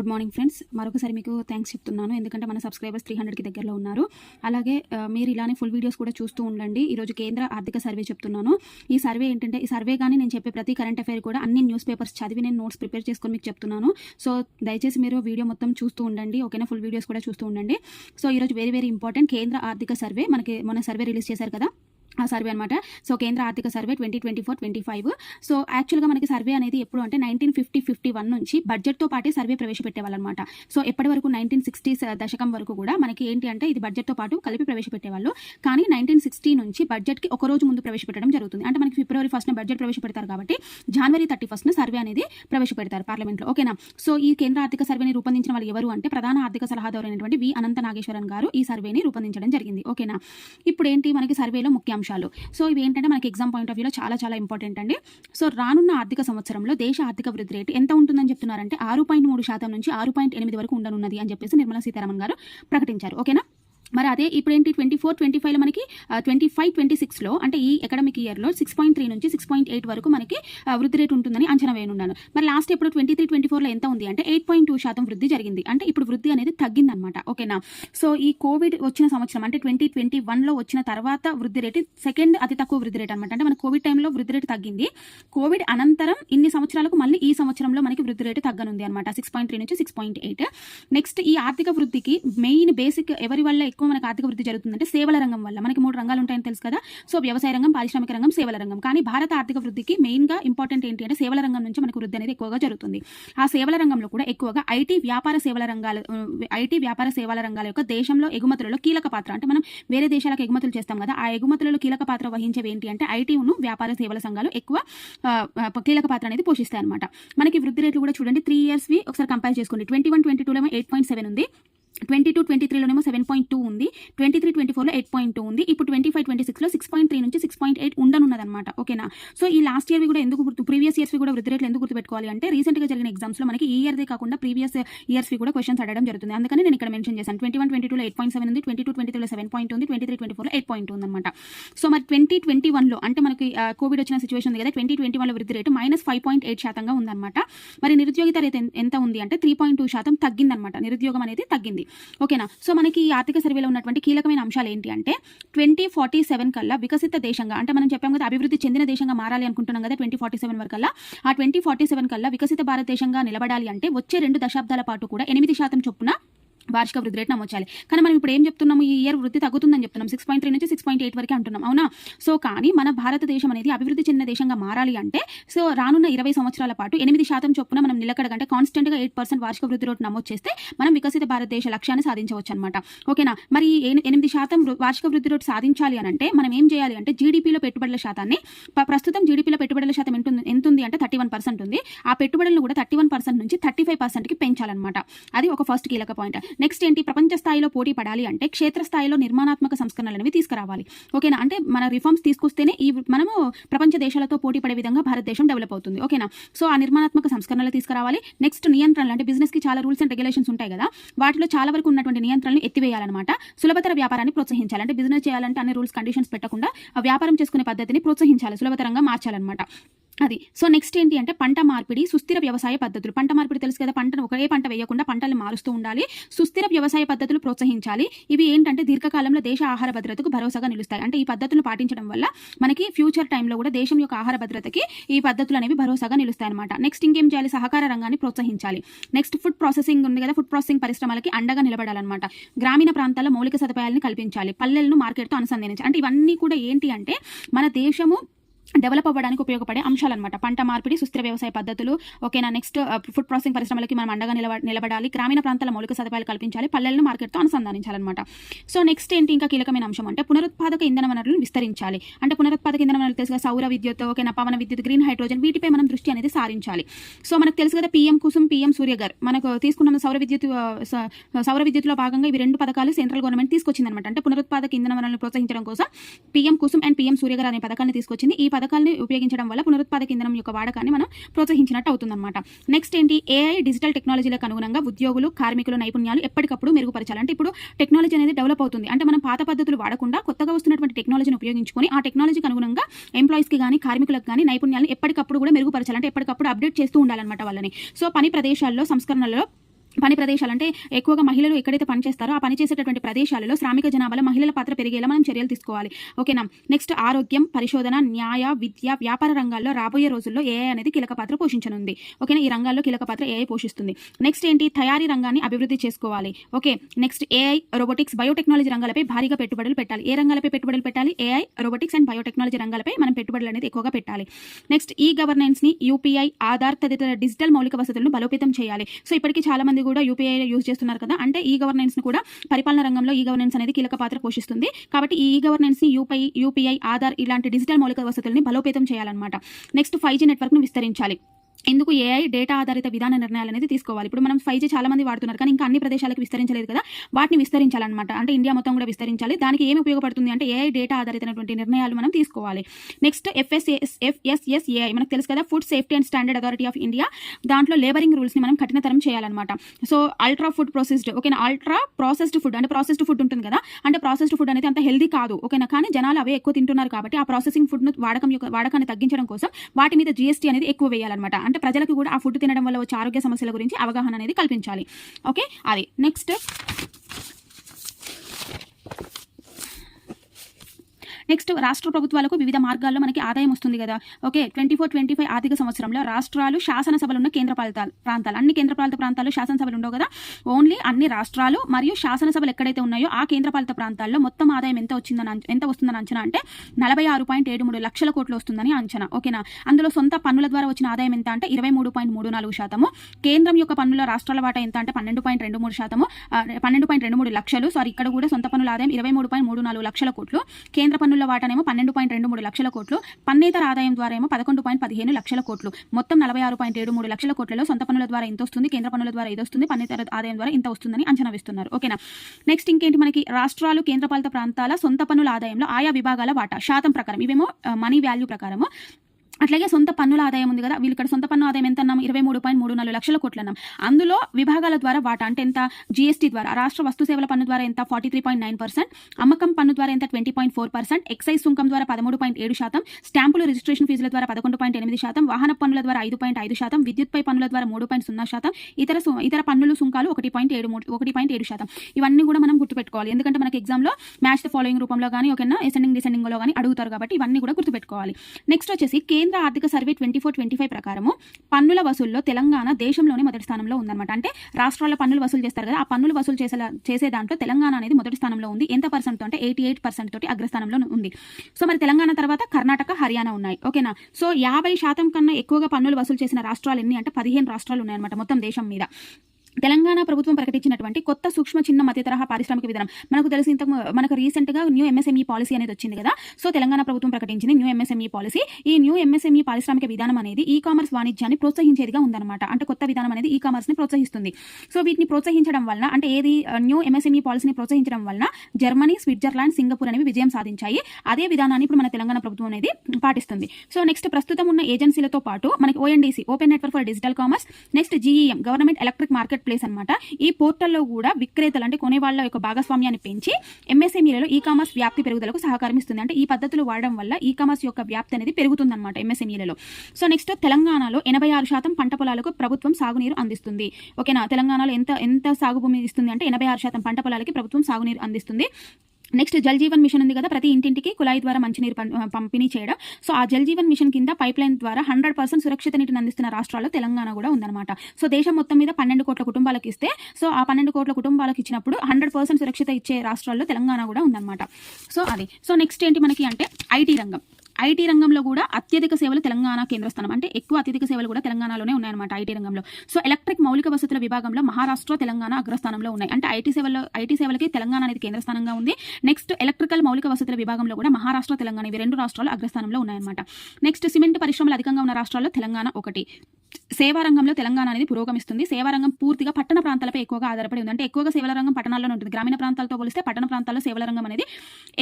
Good morning friends. మరొకసారి మీకు thanks చెప్తున్నాను. ఎందుకంటే మన సబ్స్క్రైబర్స్ త్రీ హండ్రెడ్కి దగ్గరలో ఉన్నారు. అలాగే మీరు ఇలానే ఫుల్ వీడియోస్ కూడా చూస్తూ ఉండండి. ఈరోజు కేంద్ర ఆర్థిక సర్వే చెప్తున్నాను. ఈ సర్వే ఏంటంటే ఈ సర్వే కానీ నేను చెప్పే ప్రతి కరెంట్ అఫైర్ కూడా అన్ని న్యూస్ పేపర్స్ చదివి నేను నోట్స్ ప్రిపేర్ చేసుకొని మీకు చెప్తున్నాను. సో దయచేసి మీరు వీడియో మొత్తం చూస్తూ ఉండండి. ఓకేనా? ఫుల్ వీడియోస్ కూడా చూస్తూ ఉండండి. సో ఈరోజు వెరీ వెరీ ఇంపార్టెంట్ కేంద్ర ఆర్థిక సర్వే మనకి మన సర్వే రిలీజ్ చేశారు కదా? సర్వే అనమాట సో కేంద్ర ఆర్థిక survey twenty twenty four twenty five so యాక్చువల్గా మనకి సర్వే అనేది ఎప్పుడు అంటే నైన్టీన్ ఫిఫ్టీ ఫిఫ్టీ వన్ నుంచి బడ్జెట్తో పాటే సర్వే ప్రవేశపెట్టేవాళ్ళనమాట సో ఎప్పటి వరకు నైన్టీన్ సిక్స్టీస్ దశకం వరకు కూడా మనకి ఏంటి అంటే ఇది బడ్జెట్తో పాటు కలిపి ప్రవేశపెట్టేవాళ్ళు. కానీ నైన్టీన్ సిక్స్టీ నుంచి బడ్జెట్కి ఒక రోజు ముందు ప్రవేశపెట్టడం జరుగుతుంది. అంటే మనకి ఫిబ్రవరి ఫస్ట్న బడ్జెట్ ప్రవేశపెడతారు కాబట్టి జనవరి థర్టీ ఫస్ట్న సర్వే అనేది ప్రవేశపెడతారు పార్లమెంట్లో ఓకేనా? సో ఈ కేంద్ర ఆర్థిక సర్వేని రూపొందించిన వాళ్ళు ఎవరు అంటే ప్రధాన ఆర్థిక సలహాదారు అయినటువంటి వి అనంత నాగేశ్వరన్ గారు ఈ సర్వేని రూపొందించడం జరిగింది. ఓకేనా? ఇప్పుడు ఏంటి మనకి సర్వేలో ముఖ్యాంశం? అంశాలు సో ఇవి ఏంటంటే మనకి ఎగ్జామ్ పాయింట్ ఆఫ్ వ్యూలో చాలా చాలా ఇంపార్టెంట్ అండి. సో రానున్న ఆర్థిక సంవత్సరంలో దేశ ఆర్థిక వృద్ధి రేటు ఎంత ఉంటుందని చెప్తున్నారంటే ఆరు పాయింట్ మూడు శాతం నుంచి ఆరు పాయింట్ ఎనిమిది వరకు ఉండనున్నది అని చెప్పేసి నిర్మలా సీతారామన్ గారు ప్రకటించారు. ఓకేనా? మరి అదే ఇప్పుడు ఏంటి ట్వంటీ ఫోర్ ట్వంటీ ఫైవ్లో మనకి ట్వంటీ ఫైవ్ ట్వంటీ సిక్స్లో అంటే ఈ అకాడమిక్ ఇయర్లో సిక్స్ పాయింట్ త్రీ నుంచి సిక్స్ పాయింట్ ఎయిట్ వరకు మనకి వృద్ధి రేటు ఉంటుందని అంచనా వేయనున్నాను. మరి లాస్ట్ ఇప్పుడు ట్వంటీ త్రీ ట్వంటీ ఫోర్లో ఎంత ఉంది అంటే ఎయిట్ పాయింట్ టూ శాతం వృద్ధి జరిగింది. అంటే ఇప్పుడు వృద్ధి అనేది తగ్గిందనమాట. ఓకేనా సో ఈ కోవిడ్ వచ్చిన సంవత్సరం అంటే ట్వంటీ ట్వంటీ వన్లో వచ్చిన తర్వాత వృద్ధి రేటు సెకండ్ అతి తక్కువ వృద్ధి రేట్ అనమాట. అంటే మన కోవిడ్ టైంలో వృద్ధి రేటు తగ్గింది. కోవిడ్ అనంతరం ఇన్ని సంవత్సరాలకు మళ్ళీ ఈ సంవత్సరంలో మనకి వృద్ధి రేటు తగ్గనుంది అనమాట. సిక్స్ పాయింట్ త్రీ నుంచి సిక్స్ పాయింట్ ఎయిట్ నెక్స్ట్ ఈ ఆర్థిక వృద్ధికి మెయిన్ బేసిక్ ఎవరి వల్ల ఎక్కువ మనకు ఆర్థిక వృద్ధి జరుగుతుందంటే సేవల రంగం వల్ల. మనకి మూడు రంగాలు ఉంటాయని తెలుసు కదా? సో వ్యవసాయ రంగం పారిశ్రామిక రంగం సేవల రంగం. కానీ భారత ఆర్థిక వృద్ధికి మెయిన్గా ఇంపార్టెంట్ ఏంటి అంటే సేవల రంగం నుంచి మనకు వృద్ధి అనేది ఎక్కువగా జరుగుతుంది. ఆ సేవల రంగంలో కూడా ఎక్కువగా ఐటీ వ్యాపార సేవల రంగాలు ఐటీ వ్యాపార సేవల రంగాల యొక్క దేశంలో ఎగుమతులలో కీలక పాత్ర. అంటే మనం వేరే దేశాలకు ఎగుమతులు చేస్తాం కదా ఆ ఎగుమతులలో కీలక పాత్ర వహించేవి ఏంటి అంటే ఐటీను వ్యాపార సేవల సంఘాలు ఎక్కువ కీలక పాత్ర అనేది పోషిస్తాయి అనమాట మనకి వృద్ధి రేట్లు కూడా చూడండి త్రీ ఇయర్స్వి ఒకసారి కంపేర్ చేసుకోండి. ట్వంటీ వన్ ట్వంటీ టూలో ఎయిట్ పాయింట్ సెవెన్ ఉంది. ట్వంటీ టూ ట్వంటీ త్రీలోనేమో సెవెన్ పాయింట్ టూ ఉంది. ట్వంటీ త్రీ ట్వంటీ ఫోర్లో ఎయిట్ పాయింట్ టూ ఉంది. ఇప్పుడు ట్వంటీ ఫైవ్ ట్వంటీ సిక్స్లో సిక్స్ పాయింట్ త్రీ నుంచి సిక్స్ పాయింట్ ఎయిట్ ఉండనున్నదన్నమాట. ఓకేనా? సో ఈ లాస్ట్ ఇయర్వి కూడా ఎందుకు గుర్తు ప్రీవియస్ ఇయర్స్వి కూడా వృద్ధి రేట్లు ఎందుకు గుర్తుపెట్టుకోవాలి అంటే రీసెంట్గా జరిగిన ఎగ్జామ్స్లో మనకి ఈ ఇయర్దే కాకుండా ప్రీవియస్ ఇయర్స్వి కూడా క్వశ్చన్స్ అడగడం జరుగుతుంది. అందుకని నేను ఇక్కడ మెన్షన్ చేశాను. ట్వంటీ వన్ ట్వంటీ టూలో ఎయిట్ పాయింట్ సెవెన్ ఉంది. ట్వంటీ టూ ట్వంటీ త్రీలో సెవెన్ పాయింట్ ఉంది. ట్వంటీ త్రీ ట్వంటీ ఫోర్లో ఎయిట్ పాయింట్ ఉందన్నమాట. సో మరి ట్వంటీ ట్వంటీ వన్లో అంటే మనకి కోవిడ్ వచ్చిన సిచువేషన్ ఉంది కదా. ట్వంటీ ట్వంటీ వన్లో వృద్ధి rate minus five point eight శాతంగా ఉందన్నమాట. మరి నిరుద్యోగిత రేట్ ఎంత ఉంది అంటే త్రీ పాయింట్ టూ శాతం తగ్గిందనమాట నిరుద్యోగం అనేది తగ్గింది. ఓకేనా? సో మనకి ఈ ఆర్థిక సర్వేలో ఉన్నటువంటి కీలకమైన అంశాలు ఏంటి అంటే ట్వంటీ ఫార్టీ సెవెన్ కల్లా వికసిత దేశంగా అంటే మనం చెప్పాం కదా అభివృద్ధి చెందిన దేశంగా మారాలి అనుకుంటున్నాం కదా ట్వంటీ ఫార్టీ సెవెన్ వరకల్లా ఆ ట్వంటీ ఫార్టీ సెవెన్ కల్లా వికసిత భారతదేశంగా నిలబడాలి అంటే వచ్చే రెండు దశాబ్దాల పాటు కూడా ఎనిమిది శాతం చొప్పున వార్షిక వృద్ధి రేట్ నమోచాలి కానీ మనం ఇప్పుడు ఏం చెప్తున్నాము? ఈ ఇయర్ వృద్ధి తగ్గుతుందని చెప్తున్నాం. సిక్స్ పాయింట్ త్రీ నుంచి సిక్స్ పాయింట్ ఎయిట్ వరకు అంటున్నాం. అవునా? సో కానీ మన భారతదేశం అనేది అభివృద్ధి చెందిన దేశంగా మారాలి అంటే సో రానున్న ఇరవై సంవత్సరాల పాటు ఎనిమిది శాతం చొప్పున మనం నిలకడగంటే కాన్స్టెంట్గా ఎయిట్ పర్సెంట్ వార్షిక వృద్ధి రేటు నమోదు చేస్తే మనం వికసిత భారతదేశ లక్ష్యాన్ని సాధించవచ్చు అనమాట ఓకేనా? మరి ఎనిమిది శాతం వార్షిక వృద్ధి రేటు సాధించాలి అని అంటే మనం ఏం చేయాలి అంటే జీడిపిలో పెట్టుబడుల శాతాన్ని ప్రస్తుతం జీడిపిలో పెట్టుబడుల శాతం ఎంత ఉంది- ఎంత ఉంది అంటే థర్టీ వన్ పర్సెంట్ ఉంది. ఆ పెట్టుబడులను కూడా థర్టీ వన్ పర్సెంట్ నుంచి థర్టీ ఫైవ్ పర్సెంట్కి పెంచాలన్నమాట. అది ఒక ఫస్ట్ కీలక పాయింట్. నెక్స్ట్ ఏంటి? ప్రపంచ స్థాయిలో పోటీ పడాలి అంటే క్షేత్రస్థాయిలో నిర్మాణాత్మక సంస్కరణలు అనేవి తీసుకురావాలి. ఓకేనా? అంటే మన రిఫార్మ్స్ తీసుకొస్తేనే ఈ మనము ప్రపంచ దేశాలతో పోటీ పడే విధంగా భారతదేశం డెవలప్ అవుతుంది. ఓకేనా? సో ఆ నిర్మాణాత్మక సంస్కరణలు తీసుకురావాలి. నెక్స్ట్ నియంత్రణలు అంటే బిజినెస్కి చాలా రూల్స్ అండ్ రెగ్యులేషన్స్ ఉంటాయి కదా. వాటిలో చాలా వరకు ఉన్నటువంటి నియంత్రణలు ఎత్తివేయాలన్నమాట. సులభతర వ్యాపారాన్ని ప్రోత్సహించాలి. అంటే బిజినెస్ చేయాలంటే అన్ని రూల్స్ కండిషన్స్ పెట్టకుండా వ్యాపారం చేసుకునే పద్ధతిని ప్రోత్సహించాలి. సులభతరంగా మార్చాలన్నమాట. అది. సో నెక్స్ట్ ఏంటి అంటే పంట మార్పిడి సుస్థిర వ్యవసాయ పద్ధతులు. పంట మార్పిడి తెలుసు కదా పంటను ఒకే పంట వేయకుండా పంటలు మారుస్తూ ఉండాలి. సుస్థిర వ్యవసాయ పద్ధతులు ప్రోత్సహించాలి. ఇవి ఏంటంటే దీర్ఘకాలంలో దేశ ఆహార భద్రతకు భరోసాగా నిలుస్తాయి. అంటే ఈ పద్ధతులు పాటించడం వల్ల మనకి ఫ్యూచర్ టైంలో కూడా దేశం యొక్క ఆహార భద్రతకి ఈ పద్ధతులు అనేవి భరోసాగా నిలుస్తాయి అనమాట నెక్స్ట్ ఇంకేం చేయాలి? సహకార రంగాన్ని ప్రోత్సహించాలి. నెక్స్ట్ ఫుడ్ ప్రాసెసింగ్ ఉంది కదా ఫుడ్ ప్రాసెసింగ్ పరిశ్రమలకి అండగా నిలబడాలన్నమాట. గ్రామీణ ప్రాంతాల్లో మౌలిక సదుపాయాలను కల్పించాలి. పల్లెలను మార్కెట్తో అనుసంధానించాలి. అంటే ఇవన్నీ కూడా ఏంటి అంటే మన దేశము డెవలప్ అవ్వడానికి ఉపయోగపడే అంశాలు అనమాట పంట మార్పిడి సుస్థిర వ్యవసాయ పద్ధతులు. ఓకేనా నెక్స్ట్ ఫుడ్ ప్రాసెసింగ్ పరిశ్రమలకి మనం అండగా నిలబ నిలబడాలి. గ్రామీణ ప్రాంతాల మౌలిక సదుపాయాలు కల్పించాలి. పల్లెలను మార్కెట్తో అనుసంధానించాలన్నమాట. సో నెక్స్ట్ ఏంటి ఇంకా కీలకమైన అంశం అంటే పునరుత్పాదక ఇంధన వనరులను విస్తరించాలి. అంటే పునరుత్పాదక ఇంధన వనరులు తెలుసు సౌర విద్యుత్ ఓకేనా పవన విద్యుత్ గ్రీన్ హైడ్రోజన్ వీటిపై మనం దృష్టి అనేది సారించాలి. సో మనకు తెలుసు కదా పీఎం కుసుమ్ పీఎం సూర్యగర్. మనకు తీసుకున్న సౌర విద్యుత్ సౌర విద్యుత్లో భాగంగా ఇవి రెండు పథకాలు సెంట్రల్ గవర్నమెంట్ తీసుకొచ్చింది అనమాట అంటే పునరుత్పాదక ఇంధన వనరులను ప్రోత్సహించడం కోసం PM Kusum and PM Suryaghar అనే పథకాన్ని తీసుకొచ్చింది. ఈ పథకాలను ఉపయోగించడం వల్ల పునరుత్పాదక ఇంధనం యొక్క వాడకాన్ని మనం ప్రోత్సహించినట్టు అవుతుందన్నమాట. నెక్స్ట్ ఏంటి? ఏఐ డిజిటల్ టెక్నాలజీలకు అనుగుణంగా ఉద్యోగులు కార్మికుల నైపుణ్యాలు ఎప్పటికప్పుడు మెరుగుపరచాలి అంటే ఇప్పుడు టెక్నాలజీ అనేది డెవలప్ అవుతుంది. అంటే మనం పాత పద్ధతులు వాడకుండా కొత్తగా వస్తున్నటువంటి టెక్నాలజీని ఉపయోగించుకొని ఆ టెక్నాలజీకి అనుగుణంగా ఎంప్లాయీస్కి కానీ కార్మికులకు కానీ నైపుణ్యాలను ఎప్పటికప్పుడు కూడా మెరుగుపరచాలంటే ఎప్పటికప్పుడు అప్డేట్ చేస్తూ ఉండాలన్నమాట వాళ్ళని. సో పని ప్రదేశాల్లో సంస్కరణలలో పని ప్రదేశాలు అంటే ఎక్కువగా మహిళలు ఎక్కడైతే పని చేస్తారో ఆ పని చేసేటటువంటి ప్రదేశాలలో శ్రామిక జనాభాలో మహిళల పాత్ర పెరిగేలా మనం చర్యలు తీసుకోవాలి. ఓకేనా? నెక్స్ట్ ఆరోగ్యం పరిశోధన న్యాయ విద్య వ్యాపార రంగాల్లో రాబోయే రోజుల్లో ఏఐ అనేది కీలక పాత్ర పోషించనుంది. ఓకేనా? ఈ రంగాల్లో కీలక పాత్ర ఏఐ పోషిస్తుంది. నెక్స్ట్ ఏంటి? తయారీ రంగాన్ని అభివృద్ధి చేసుకోవాలి. Okay? Next AI robotics biotechnology రంగాలపై భారీగా పెట్టుబడులు పెట్టాలి. ఏ రంగాలపై పెట్టుబడులు పెట్టాలి? ఏఐ రోబోటిక్స్ అండ్ బయోటెక్నాలజీ రంగాలపై మనం పెట్టుబడులు అనేది ఎక్కువగా పెట్టాలి. నెక్స్ట్ ఈ గవర్నెన్స్ని యూపీఐ ఆధార్ తదితర డిజిటల్ మౌలిక వసతులను బలోపేతం చేయాలి. సో ఇప్పటికీ చాలా మంది కూడా యూపీఐ యూజ్ చేస్తున్నారు కదా? అంటే ఈ గవర్నెన్స్ని కూడా పరిపాలన రంగంలో ఈ గవర్నెన్స్ అనేది కీలక పాత్ర పోషిస్తుంది. కాబట్టి ఈ గవర్నెన్స్ని యూపీఐ యూపీఐ ఆధార్ ఇలాంటి డిజిటల్ మౌలిక వసతుల్ని బలోపేతం చేయాలన్నమాట. నెక్స్ట్ ఫైవ్ జీ నెట్వర్క్ను విస్తరించాలి. ఎందుకు ఏఐ డేటా ఆధారిత విధాన నిర్ణయాలు అనేది తీసుకోవాలి? ఇప్పుడు మనం ఫైవ్ జీ చాలా మంది వాడుతున్నారు కానీ ఇంకా అన్ని ప్రదేశాలకు విస్తరించలేదు కదా? వాటిని విస్తరించాలన్నమాట. అంటే ఇండియా మొత్తం కూడా విస్తరించాలి. దానికి ఏమి ఉపయోగపడుతుంది అంటే ఏఐ డేటా ఆధారితమైనటువంటి నిర్ణయాలు మనం తీసుకోవాలి. నెక్స్ట్ ఎఫ్ఎస్ఎస్ ఎఫ్ఎస్ఎస్ఏఐ మనకు తెలుసు కదా food safety and standard authority of India దాంట్లో లేబరింగ్ రూల్స్ని మనం కఠినతరం చేయాలన్నమాట. సో అల్ట్రా ఫుడ్ ప్రాసెస్డ్ ఓకేనా? అల్ట్రా ప్రాసెస్డ్ ఫుడ్ అంటే ప్రాసెస్డ్ ఫుడ్ ఉంటుంది కదా? అంటే ప్రాసెస్డ్ ఫుడ్ అనేది అంత హెల్దీ కాదు ఓకేనా? కానీ జనాలు అవే ఎక్కువ తింటున్నారు కాబట్టి ఆ ప్రాసెసింగ్ ఫుడ్ను వాడకం యొక్క వాడకాన్ని తగ్గించడం కోసం వాటి మీద జిఎస్టీ అనేది ఎక్కువ వేయాలన్నమాట. అంటే ప్రజలకు కూడా ఆ ఫుడ్ తినడం వల్ల వచ్చే ఆరోగ్య సమస్యల గురించి అవగాహన అనేది కల్పించాలి. ఓకే? అది. నెక్స్ట్ నెక్స్ట్ రాష్ట్ర ప్రభుత్వాలకు వివిధ మార్గాల్లో మనకి ఆదాయం వస్తుంది కదా. Okay twenty four twenty five ఆర్థిక సంవత్సరంలో రాష్ట్రాలు శాసనసభలు ఉన్న కేంద్ర పాలితాలు ప్రాంతాలు. అన్ని కేంద్ర పాలిత ప్రాంతాల్లో శాసనసభలు ఉండవు కదా. ఓన్లీ అన్ని రాష్ట్రాలు మరియు శాసనసభలు ఎక్కడైతే ఉన్నాయో ఆ కేంద్ర పాలిత ప్రాంతాల్లో మొత్తం ఆదాయం ఎంత వచ్చిందని ఎంత వస్తుందని అంచనా అంటే నలభై ఆరు పాయింట్ ఏడు మూడు లక్షల కోట్లు వస్తుందని అంచనా. ఓకేనా? అందులో సొంత పన్నుల ద్వారా వచ్చిన ఆదాయం ఎంత అంటే ఇరవై మూడు పాయింట్ మూడు నాలుగు శాతము. కేంద్రం యొక్క పన్నుల రాష్ట్రాల వాటా ఎంత అంటే పన్నెండు పాయింట్ రెండు మూడు శాతము. పన్నెండు పాయింట్ రెండు మూడు లక్షలు. సారీ ఇక్కడ కూడా సొంత పన్నుల ఆదాయం ఇరవై మూడు పాయింట్ మూడు నాలుగు లక్షల కోట్లు. కేంద్ర పన్నుల వాటానేమో పన్నెండు పాయింట్ రెండు మూడు లక్షల కోట్లు పన్నేతర ఆదాయం ద్వారా ఏమో పదకొండు పాయింట్ పదిహేను లక్షల కోట్లు. మొత్తం నలభై ఆరు పాయింట్ ఏడు మూడు లక్షల కోట్లలో సొంత పన్నుల ద్వారా ఇంత వస్తుంది కేంద్ర పన్నుల ద్వారా ఇది వస్తుంది పన్నేతర ఆదాయం ద్వారా ఇంత వస్తుందని అంచనా వేస్తున్నారు. ఓకేనా? నెక్స్ట్ ఇంకేంటి మనకి? రాష్ట్రాలు కేంద్రపాలిత ప్రాంతాల సొంత పన్నుల ఆదాయంలో ఆయా విభాగాల వాటా శాతం ప్రకారం. ఇవేమో మనీ వాల్యూ ప్రకారము. అట్లాగే సొంత పన్నుల ఆదాయం ఉంది కదా వీళ్ళు ఇక్కడ సొంత పన్ను ఆదాయం ఎంత అన్నాం ఇరవై మూడు పాయింట్ మూడు నాలుగు లక్షల కోట్లు అన్నాం అందులో విభాగాల ద్వారా వాటా అంటే ఎంత? జీఎస్టీ ద్వారా రాష్ట్ర వస్తు సేవల పన్ను ద్వారా ఎంత? Forty three point nine percent. అమ్మకం పన్ను ద్వారా ఎంత? Twenty point four percent. Excise సుంకం ద్వారా పదమూడు పాయింట్ ఏడు శాతం. స్టాంపులు రిజిస్ట్రేషన్ ఫీజుల ద్వారా పదకొండు పాయింట్ ఎనిమిది శాతం. వాహన పన్నుల ద్వారా ఐదు పాయింట్ ఐదు శాతం. విద్యుత్పై పన్నుల ద్వారా మూడు పాయింట్ సున్నా శాతం. ఇతర సు- ఇతర పన్నులు సుంకాలు ఒకటి పాయింట్ ఏడు మూడు ఒకటి పాయింట్ ఏడు శాతం. ఇవన్నీ కూడా మనం గుర్తుపెట్టుకోవాలి. ఎందుకంటే మనకి ఎగ్జామ్లో మ్యాచ్ ద ఫాలోయింగ్ రూపంలో కానీ ఓకేనా? ఎసెండింగ్ డిసెండింగ్లో కానీ అడుగుతారు కాబట్టి ఇవన్నీ కూడా గుర్తుపెట్టుకోవాలి. నెక్స్ట్ వచ్చేసి కేంద్ర ఆర్థిక survey twenty four twenty five ప్రకారము పన్నుల వసూల్లో తెలంగాణ దేశంలోనే మొదటి స్థానంలో ఉందన్నమాట. అంటే రాష్ట్రాల పన్నులు వసూలు చేస్తారు కదా ఆ పన్నులు వసూలు చేసే చేసే దాంట్లో తెలంగాణ అనేది మొదటి స్థానంలో ఉంది. ఎంత పర్సెంట్ అంటే ఎయిటీ ఎయిట్ పర్సెంట్ తోటి అగ్రస్థానంలో ఉంది. సో మరి తెలంగాణ తర్వాత కర్ణాటక హర్యానా ఉన్నాయి. ఓకేనా? సో యాభై శాతం కన్నా ఎక్కువగా పన్నులు వసూలు చేసిన రాష్ట్రాలు ఎన్ని? అంటే పదిహేను రాష్ట్రాలు ఉన్నాయన్నమాట మొత్తం దేశం మీద. తెలంగాణ ప్రభుత్వం ప్రకటించినటువంటి కొత్త సూక్ష్మ చిన్న మధ్య తరహా పారిశ్రామిక విధానం. మనకు తెలిసి ఇంతకు మనకు రీసెంట్గా న్యూ ఎంఎస్ఎంఈ పాలసీ అనేది వచ్చింది కదా. సో తెలంగాణ ప్రభుత్వం ప్రకటించింది న్యూ ఎంఎస్ఎంఈ పాలసీ. ఈ న్యూ ఎంఎస్ఎంఈ పారిశ్రామిక విధానం అనేది ఈ కామర్స్ వాణిజ్యాన్ని ప్రోత్సహించేదిగా ఉందన్నమాట. అంటే కొత్త విధానం అనేది ఈ కామర్స్ని ప్రోత్సహిస్తుంది. సో వీటిని ప్రోత్సహించడం వలన అంటే ఏది న్యూ ఎంఎస్ఎంఈ పాలసీని ప్రోత్సహించడం వలన జర్మనీ స్విట్జర్లాండ్ సింగపూర్ అనేవి విజయం సాధించాయి. అదే విధానాన్ని ఇప్పుడు మన తెలంగాణ ప్రభుత్వం అనేది పాటిస్తుంది. సో నెక్స్ట్ ప్రస్తుతం ఉన్న ఏజెన్సీలతో పాటు మనకి ONDC open network for digital commerce next GEM government electric market place అనమాట ఈ పోర్టల్లో కూడా విక్రేతలు అంటే కొనే వాళ్ళ యొక్క భాగస్వామ్యాన్ని పెంచి ఎంఎస్ఎంఈలలో ఈ కామర్స్ వ్యాప్తి పెరుగుదలకు సహకరిస్తుంది అంటే ఈ పద్ధతులు వాడడం వల్ల ఈ కామర్స్ యొక్క వ్యాప్తి అనేది పెరుగుతుంది అనమాట ఎంఎస్ఎంఈలలో సో నెక్స్ట్ తెలంగాణలో ఎనభై ఆరు శాతం పంట పొలాలకు ప్రభుత్వం సాగునీరు అందిస్తుంది. ఓకేనా? తెలంగాణలో ఎంత ఎంత సాగు భూమి ఇస్తుంది అంటే ఎనభై ఆరు శాతం పంట పొలాలకి ప్రభుత్వం సాగునీరు అందిస్తుంది. నెక్స్ట్ జల్ జీవన్ మిషన్ ఉంది కదా ప్రతి ఇంటింటికి కుళాయి ద్వారా మంచినీరు పంపిణీ చేయడం. సో ఆ జల్ జీవన్ మిషన్ కింద పైప్ లైన్ ద్వారా హండ్రెడ్ పర్సెంట్ సురక్షిత నీటిని అందిస్తున్న రాష్ట్రాల్లో తెలంగాణ కూడా ఉందన్నమాట. సో దేశం మొత్తం మీద పన్నెండు కోట్ల కుటుంబాలకు ఇస్తే సో ఆ పన్నెండు కోట్ల కుటుంబాలకు ఇచ్చినప్పుడు హండ్రెడ్ పర్సెంట్ సురక్షిత ఇచ్చే రాష్ట్రాల్లో తెలంగాణ కూడా ఉందన్నమాట. సో అది. సో నెక్స్ట్ ఏంటి మనకి అంటే ఐటీ రంగం. ఐటీ రంగంలో కూడా అత్యధిక సేవలు తెలంగాణ కేంద్ర స్థానం. అంటే ఎక్కువ అత్యధిక సేవలు కూడా తెలంగాణలోనే ఉన్నాయన్నమాట ఐటీ రంగంలో. సో ఎలక్ట్రిక్ మౌలిక వసతుల విభాగంలో మహారాష్ట్ర తెలంగాణ అగ్రస్థానంలో ఉన్నాయి. అంటే ఐటీ సేవల్లో ఐటీ సేవలకి తెలంగాణ అనేది కేంద్రస్థానంగా ఉంది. నెక్స్ట్ ఎలక్ట్రికల్ మౌలిక వసతుల విభాగంలో కూడా మహారాష్ట్ర తెలంగాణ ఇవి రెండు రాష్ట్రాలు అగ్రస్థానంలో ఉన్నాయన్నమాట. నెక్స్ట్ సిమెంట్ పరిశ్రమలు అధికంగా ఉన్న రాష్ట్రాల్లో తెలంగాణ ఒకటి. సేవా రంగంలో తెలంగాణ అనేది పురోగమిస్తుంది. సేవా రంగం పూర్తిగా పట్టణ ప్రాంతాలపై ఎక్కువగా ఆధారపడి ఉంది. అంటే ఎక్కువగా సేవల రంగం పట్టణాల్లోనే ఉంటుంది. గ్రామీణ ప్రాంతాలతో పోలిస్తే పట్టణ ప్రాంతాల్లో సేవల రంగం అనేది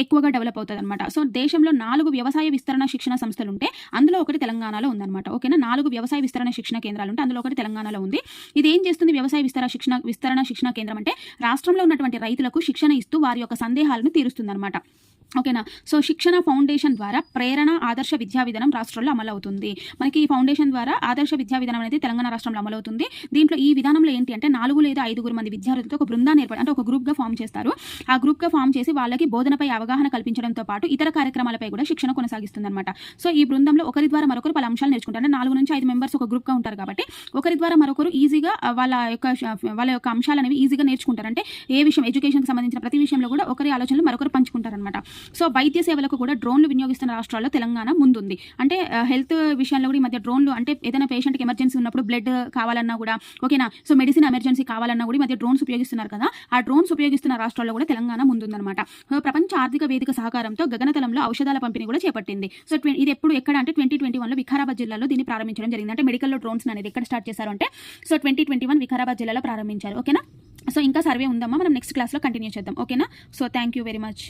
ఎక్కువగా డెవలప్ అవుతుంది అనమాట సో దేశంలో నాలుగు వ్యవసాయ విస్తరణ విస్తరణ శిక్షణ సంస్థలు ఉంటే అందులో ఒకటి తెలంగాణలో ఉందన్నమాట. ఓకేనా? నాలుగు వ్యవసాయ విస్తరణ శిక్షణ కేంద్రాలు ఉంటే అందులో ఒకటి తెలంగాణలో ఉంది. ఇది ఏం చేస్తుంది వ్యవసాయ విస్తరణ శిక్షణ విస్తరణ శిక్షణ కేంద్రం అంటే? రాష్ట్రంలో ఉన్నటువంటి రైతులకు శిక్షణ ఇస్తూ వారి యొక్క సందేహాలను తీరుస్తుంది ఓకేనా? సో శిక్షణ ఫౌండేషన్ ద్వారా ప్రేరణ ఆదర్శ విద్యా విధానం రాష్ట్రంలో అమలవుతుంది. మనకి ఈ ఫౌండేషన్ ద్వారా ఆదర్శ విద్యా విధానం అనేది తెలంగాణ రాష్ట్రంలో అమలవుతుంది. దీంట్లో ఈ విధానంలో ఏంటి అంటే నాలుగు లేదా ఐదుగురు మంది విద్యార్థులతో ఒక బృందాన్ని ఏర్పడి అంటే ఒక గ్రూప్గా ఫామ్ చేస్తారు. ఆ గ్రూప్గా ఫామ్ చేసి వాళ్ళకి బోధనపై అవగాహన కల్పించడంతో పాటు ఇతర కార్యక్రమాలపై కూడా శిక్షణ కొనసాగిస్తుందన్నమాట. సో ఈ బృందంలో ఒకరి ద్వారా మరొకరు పలు అంశాలు నేర్చుకుంటారు. అంటే నాలుగు నుంచి ఐదు మెంబర్స్ ఒక గ్రూప్గా ఉంటారు కాబట్టి ఒకరి ద్వారా మరొకరు ఈజీగా వాళ్ళ యొక్క వాళ్ళ యొక్క అంశాలు అనేవి ఈజీగా నేర్చుకుంటారు. అంటే ఏ విషయం ఎడ్యుకేషన్కి సంబంధించిన ప్రతి విషయంలో కూడా ఒకరి ఆలోచనలు మరొకరు పంచుకుంటారనమాట సో వైద్య సేవలకు కూడా డ్రోన్లు వినియోగిస్తున్న రాష్ట్రాల్లో తెలంగాణ ముందుంది. అంటే హెల్త్ విషయంలో కూడా ఈ మధ్య డ్రోన్లు అంటే ఏదైనా పేషెంట్కి ఎమర్జెన్సీ ఉన్నప్పుడు బ్లడ్ కావాలన్నా కూడా ఓకేనా? సో మెడిసిన్ ఎమర్జెన్సీ కావాలన్నా కూడా ఈ మధ్య డ్రోన్స్ ఉపయోగిస్తున్నారు కదా ఆ డ్రోన్స్ ఉపయోగిస్తున్న రాష్ట్రాల్లో కూడా తెలంగాణ ముందుందనమాట ప్రపంచ ఆర్థిక వేదిక సహకారంతో గగనతలంలో ఔషధాల పంపిణీ కూడా చేపట్టింది. సో ఇది ఎప్పుడు ఎక్కడ అంటే ట్వంటీ ట్వంటీ వన్లో వికారాబాద్ జిల్లాలో దీన్ని ప్రారంభించడం జరిగింది. అంటే మెడికల్లో డ్రోన్స్ అనేది ఎక్కడ స్టార్ట్ చేశారు అంటే so twenty twenty one Vikarabad జిల్లాలో ప్రారంభించారు. ఓకేనా? సో ఇంకా సర్వే ఉందమ్మా మనం నెక్స్ట్ క్లాస్లో కంటిన్యూ చేద్దాం. ఓకేనా? So thank you very much.